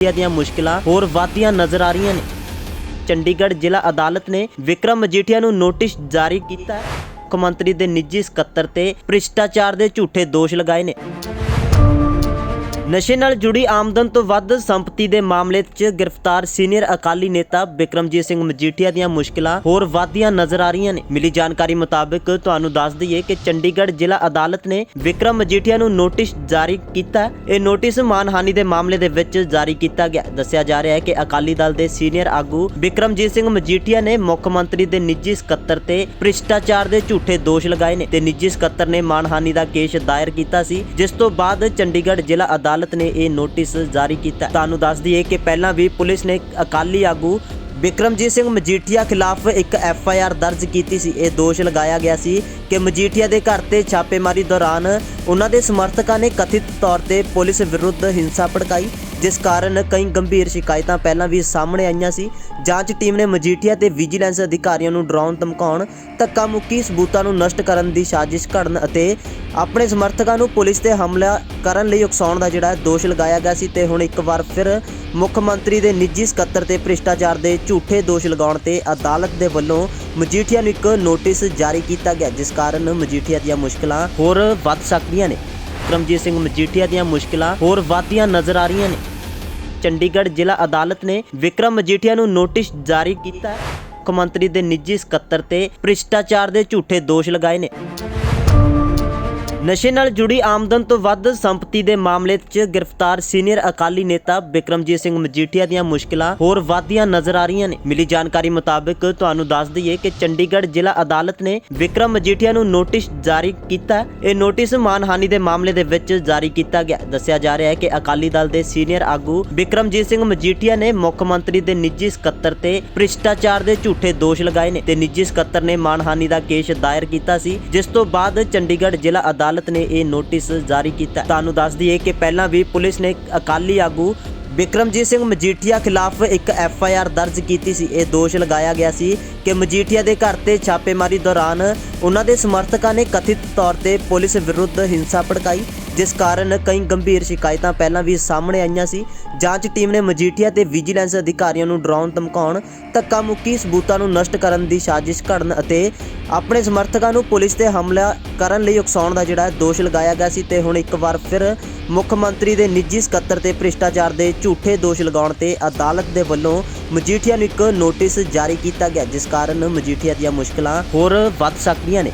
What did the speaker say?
ਦੀਆਂ ਮੁਸ਼ਕਲਾਂ ਹੋਰ ਵਧਦੀਆਂ ਨਜ਼ਰ ਆ ਰਹੀਆਂ ਨੇ। ਚੰਡੀਗੜ੍ਹ ਜ਼ਿਲ੍ਹਾ ਅਦਾਲਤ ਨੇ ਵਿਕਰਮ ਮਜੀਠੀਆ ਨੂੰ ਨੋਟਿਸ ਜਾਰੀ ਕੀਤਾ। ਮੁੱਖ ਮੰਤਰੀ ਦੇ ਨਿੱਜੀ ਸਕੱਤਰ ਤੇ ਭ੍ਰਿਸ਼ਟਾਚਾਰ ਦੇ ਝੂਠੇ ਦੋਸ਼ ਲਗਾਏ ਨੇ। ਨਸ਼ੇ ਨਾਲ ਜੁੜੀ ਆਮਦਨ ਤੋਂ ਵੱਧ ਸੰਪਤੀ ਦੇ ਮਾਮਲੇ 'ਚ ਗ੍ਰਿਫਤਾਰ ਸੀਨੀਅਰ ਅਕਾਲੀ ਨੇਤਾ ਬਿਕਰਮਜੀਤ ਸਿੰਘ ਮਜੀਠੀਆ ਦੀਆਂ ਮੁਸ਼ਕਲਾਂ ਹੋਰ ਵਧਦੀਆਂ ਨਜ਼ਰ ਆ ਰਹੀਆਂ ਨੇ। ਮਿਲੀ ਜਾਣਕਾਰੀ ਮੁਤਾਬਕ ਤੁਹਾਨੂੰ ਦੱਸ ਦਈਏ ਕਿ ਚੰਡੀਗੜ੍ਹ ਜ਼ਿਲ੍ਹਾ ਅਦਾਲਤ ਨੇ ਵਿਕਰਮ ਮਜੀਠੀਆ ਨੂੰ ਨੋਟਿਸ ਜਾਰੀ ਕੀਤਾ। ਇਹ ਨੋਟਿਸ ਮਾਨਹਾਨੀ ਦੇ ਮਾਮਲੇ ਦੇ ਵਿੱਚ ਜਾਰੀ ਕੀਤਾ ਗਿਆ। ਦੱਸਿਆ ਜਾ ਰਿਹਾ ਹੈ ਕਿ ਅਕਾਲੀ ਦਲ ਦੇ ਸੀਨੀਅਰ ਆਗੂ ਬਿਕਰਮਜੀਤ ਸਿੰਘ ਮਜੀਠੀਆ ਨੇ ਮੁੱਖ ਮੰਤਰੀ ਦੇ ਨਿੱਜੀ ਸਕੱਤਰ ਤੇ ਭ੍ਰਿਸ਼ਟਾਚਾਰ ਦੇ ਝੂਠੇ ਦੋਸ਼ ਲਗਾਏ ਨੇ ਤੇ ਨਿੱਜੀ ਸਕੱਤਰ ਨੇ ਮਾਨਹਾਨੀ ਦਾ ਕੇਸ ਦਾਇਰ ਕੀਤਾ ਸੀ, ਜਿਸ ਤੋਂ ਬਾਅਦ ਚੰਡੀਗੜ੍ਹ ਜ਼ਿਲ੍ਹਾ ਅਦਾਲਤ ਨੇ ਇਹ ਨੋਟਿਸ ਜਾਰੀ ਕੀਤਾ। ਤੁਹਾਨੂੰ ਦੱਸ ਦਈਏ ਕਿ ਪਹਿਲਾਂ ਵੀ ਪੁਲਿਸ ਨੇ ਅਕਾਲੀ ਆਗੂ ਬਿਕਰਮਜੀਤ ਸਿੰਘ ਮਜੀਠੀਆ ਖਿਲਾਫ ਇੱਕ ਐਫ ਆਈ ਆਰ ਦਰਜ ਕੀਤੀ ਸੀ। ਇਹ ਦੋਸ਼ ਲਗਾਇਆ ਗਿਆ ਸੀ ਕਿ ਮਜੀਠੀਆ ਦੇ ਘਰ ਤੇ ਛਾਪੇਮਾਰੀ ਦੌਰਾਨ ਉਹਨਾਂ ਦੇ ਸਮਰਥਕਾਂ ਨੇ ਕਥਿਤ ਤੌਰ ਤੇ ਪੁਲਿਸ ਵਿਰੁੱਧ ਹਿੰਸਾ ਭੜਕਾਈ। ਜਿਸ ਕਾਰਨ ਕਈ ਗੰਭੀਰ ਸ਼ਿਕਾਇਤਾਂ ਪਹਿਲਾਂ ਵੀ ਸਾਹਮਣੇ ਆਈਆਂ ਸੀ। ਜਾਂਚ ਟੀਮ ਨੇ ਮਜੀਠੀਆ ਤੇ ਵਿਜੀਲੈਂਸ ਅਧਿਕਾਰੀਆਂ ਨੂੰ ਡਰਾਉਣ ਧਮਕਾਉਣ ਧੱਕਾ ਮੁੱਕੀ ਸਬੂਤਾਂ ਨੂੰ ਨਸ਼ਟ ਕਰਨ ਦੀ ਸਾਜ਼ਿਸ਼ ਘੜਨ ਅਤੇ ਆਪਣੇ ਸਮਰਥਕਾਂ ਨੂੰ ਪੁਲਿਸ ਤੇ ਹਮਲਾ ਕਰਨ ਲਈ ਉਕਸਾਉਣ ਦਾ ਜਿਹੜਾ ਦੋਸ਼ ਲਗਾਇਆ ਗਿਆ ਸੀ ਤੇ ਹੁਣ ਇੱਕ ਵਾਰ ਫਿਰ ਮੁੱਖ ਮੰਤਰੀ ਦੇ ਨਿੱਜੀ ਸਕੱਤਰ ਤੇ ਭ੍ਰਿਸ਼ਟਾਚਾਰ ਦੇ ਝੂਠੇ ਦੋਸ਼ ਲਗਾਉਣ ਤੇ ਅਦਾਲਤ ਦੇ ਵੱਲੋਂ ਮਜੀਠੀਆ ਨੂੰ ਇੱਕ ਨੋਟਿਸ ਜਾਰੀ ਕੀਤਾ ਗਿਆ, ਜਿਸ ਕਾਰਨ ਮਜੀਠੀਆ ਦੀਆਂ ਮੁਸ਼ਕਲਾਂ ਹੋਰ ਵੱਧ ਸਕਦੀਆਂ ਨੇ। ਕਰਮਜੀਤ ਸਿੰਘ ਮਜੀਠੀਆ ਦੀਆਂ ਮੁਸ਼ਕਲਾਂ ਹੋਰ ਵਧਦੀਆਂ ਨਜ਼ਰ ਆ ਰਹੀਆਂ ਨੇ। ਚੰਡੀਗੜ੍ਹ ਜ਼ਿਲ੍ਹਾ ਅਦਾਲਤ ਨੇ ਵਿਕਰਮ ਮਜੀਠੀਆ ਨੂੰ ਨੋਟਿਸ ਜਾਰੀ ਕੀਤਾ। ਮੁੱਖ ਮੰਤਰੀ ਦੇ ਨਿੱਜੀ ਸਕੱਤਰ ਤੇ ਭ੍ਰਿਸ਼ਟਾਚਾਰ ਦੇ ਝੂਠੇ ਦੋਸ਼ ਲਗਾਏ ਨੇ। ਨਸ਼ੇ ਨਾਲ ਜੁੜੀ ਆਮਦਨ ਤੋਂ ਵੱਧ ਸੰਪਤੀ ਦੇ ਮਾਮਲੇ 'ਚ ਗ੍ਰਿਫਤਾਰ ਸੀਨੀਅਰ ਅਕਾਲੀ ਨੇਤਾ ਬਿਕਰਮਜੀਤ ਸਿੰਘ ਮਜੀਠੀਆ ਦੀਆਂ ਮੁਸ਼ਕਲਾਂ ਹੋਰ ਵਧਦੀਆਂ ਨਜ਼ਰ ਆ ਰਹੀਆਂ ਨੇ। ਮਿਲੀ ਜਾਣਕਾਰੀ ਮੁਤਾਬਕ ਤੁਹਾਨੂੰ ਦੱਸ ਦਈਏ ਕਿ ਚੰਡੀਗੜ੍ਹ ਜ਼ਿਲ੍ਹਾ ਅਦਾਲਤ ਨੇ ਵਿਕਰਮ ਮਜੀਠੀਆ ਨੂੰ ਨੋਟਿਸ ਜਾਰੀ ਕੀਤਾ। ਇਹ ਨੋਟਿਸ ਮਾਨਹਾਨੀ ਦੇ ਮਾਮਲੇ ਦੇ ਵਿੱਚ ਜਾਰੀ ਕੀਤਾ ਗਿਆ। ਦੱਸਿਆ ਜਾ ਰਿਹਾ ਹੈ ਕਿ ਅਕਾਲੀ ਦਲ ਦੇ ਸੀਨੀਅਰ ਆਗੂ ਬਿਕਰਮਜੀਤ ਸਿੰਘ ਮਜੀਠੀਆ ਨੇ ਮੁੱਖ ਮੰਤਰੀ ਦੇ ਨਿੱਜੀ ਸਕੱਤਰ ਤੇ ਭ੍ਰਿਸ਼ਟਾਚਾਰ ਦੇ ਝੂਠੇ ਦੋਸ਼ ਲਗਾਏ ਨੇ ਤੇ ਨਿੱਜੀ ਸਕੱਤਰ ਨੇ ਮਾਨਹਾਨੀ ਦਾ ਕੇਸ ਦਾਇਰ ਕੀਤਾ ਸੀ, ਜਿਸ ਤੋਂ ਬਾਅਦ ਚੰਡੀਗੜ੍ਹ ਜ਼ਿਲ੍ਹਾ ਅਦਾਲਤ ਨੇ ਇਹ ਨੋਟਿਸ ਜਾਰੀ ਕੀਤਾ। ਤੁਹਾਨੂੰ ਦੱਸ ਦਈਏ ਕਿ ਪਹਿਲਾਂ ਵੀ ਪੁਲਿਸ ਨੇ ਅਕਾਲੀ ਆਗੂ ਬਿਕਰਮਜੀਤ ਸਿੰਘ ਮਜੀਠੀਆ ਖਿਲਾਫ ਇੱਕ ਐਫ ਆਈ ਆਰ ਦਰਜ ਕੀਤੀ ਸੀ। ਇਹ ਦੋਸ਼ ਲਗਾਇਆ ਗਿਆ ਸੀ ਕਿ ਮਜੀਠੀਆ ਦੇ ਘਰ ਤੇ ਛਾਪੇਮਾਰੀ ਦੌਰਾਨ ਉਹਨਾਂ ਦੇ ਸਮਰਥਕਾਂ ਨੇ ਕਥਿਤ ਤੌਰ ਤੇ ਪੁਲਿਸ ਵਿਰੁੱਧ ਹਿੰਸਾ ਭੜਕਾਈ। ਜਿਸ ਕਾਰਨ ਕਈ ਗੰਭੀਰ ਸ਼ਿਕਾਇਤਾਂ ਪਹਿਲਾਂ ਵੀ ਸਾਹਮਣੇ ਆਈਆਂ ਸੀ। ਜਾਂਚ ਟੀਮ ਨੇ ਮਜੀਠੀਆ ਤੇ ਵਿਜੀਲੈਂਸ ਅਧਿਕਾਰੀਆਂ ਨੂੰ ਡਰਾਉਣ, ਧਮਕਾਉਣ ਧੱਕਾ ਮੁੱਕੀ ਸਬੂਤਾਂ ਨੂੰ ਨਸ਼ਟ ਕਰਨ ਦੀ ਸਾਜ਼ਿਸ਼ ਘੜਨ ਅਤੇ ਆਪਣੇ ਸਮਰਥਕਾਂ ਨੂੰ ਪੁਲਿਸ ਤੇ ਹਮਲਾ ਕਰਨ ਲਈ ਉਕਸਾਉਣ ਦਾ ਜਿਹੜਾ ਦੋਸ਼ ਲਗਾਇਆ ਗਿਆ ਸੀ ਤੇ ਹੁਣ ਇੱਕ ਵਾਰ ਫਿਰ ਮੁੱਖ ਮੰਤਰੀ ਦੇ ਨਿੱਜੀ ਸਕੱਤਰ ਤੇ ਭ੍ਰਿਸ਼ਟਾਚਾਰ ਦੇ ਝੂਠੇ ਦੋਸ਼ ਲਗਾਉਣ ਤੇ ਅਦਾਲਤ ਦੇ ਵੱਲੋਂ ਮਜੀਠੀਆ ਨੂੰ ਇੱਕ ਨੋਟਿਸ ਜਾਰੀ ਕੀਤਾ ਗਿਆ, ਜਿਸ ਕਾਰਨ ਮਜੀਠੀਆ ਦੀਆਂ ਮੁਸ਼ਕਲਾਂ ਹੋਰ ਵੱਧ ਸਕਦੀਆਂ ਨੇ।